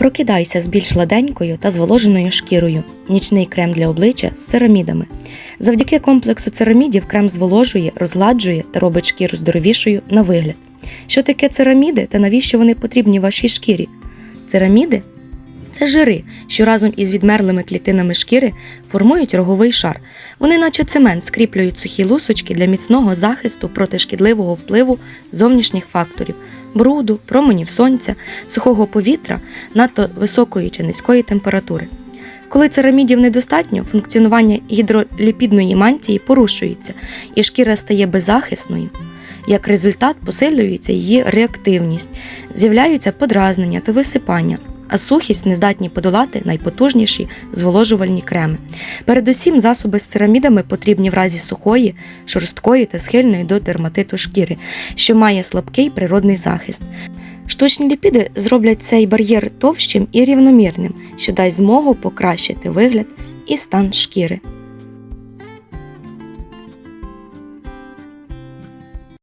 Прокидайся з більш ладенькою та зволоженою шкірою. Нічний крем для обличчя з церамідами. Завдяки комплексу церамідів крем зволожує, розгладжує та робить шкіру здоровішою на вигляд. Що таке цераміди та навіщо вони потрібні вашій шкірі? Цераміди це жири, що разом із відмерлими клітинами шкіри формують роговий шар. Вони, наче цемент, скріплюють сухі лусочки для міцного захисту проти шкідливого впливу зовнішніх факторів бруду, променів сонця, сухого повітря, надто високої чи низької температури. Коли церамідів недостатньо, функціонування гідроліпідної мантії порушується, і шкіра стає беззахисною. Як результат посилюється її реактивність, з'являються подразнення та висипання, а сухість не здатні подолати найпотужніші зволожувальні креми. Передусім, засоби з церамідами потрібні в разі сухої, шорсткої та схильної до дерматиту шкіри, що має слабкий природний захист. Штучні ліпіди зроблять цей бар'єр товщим і рівномірним, що дасть змогу покращити вигляд і стан шкіри.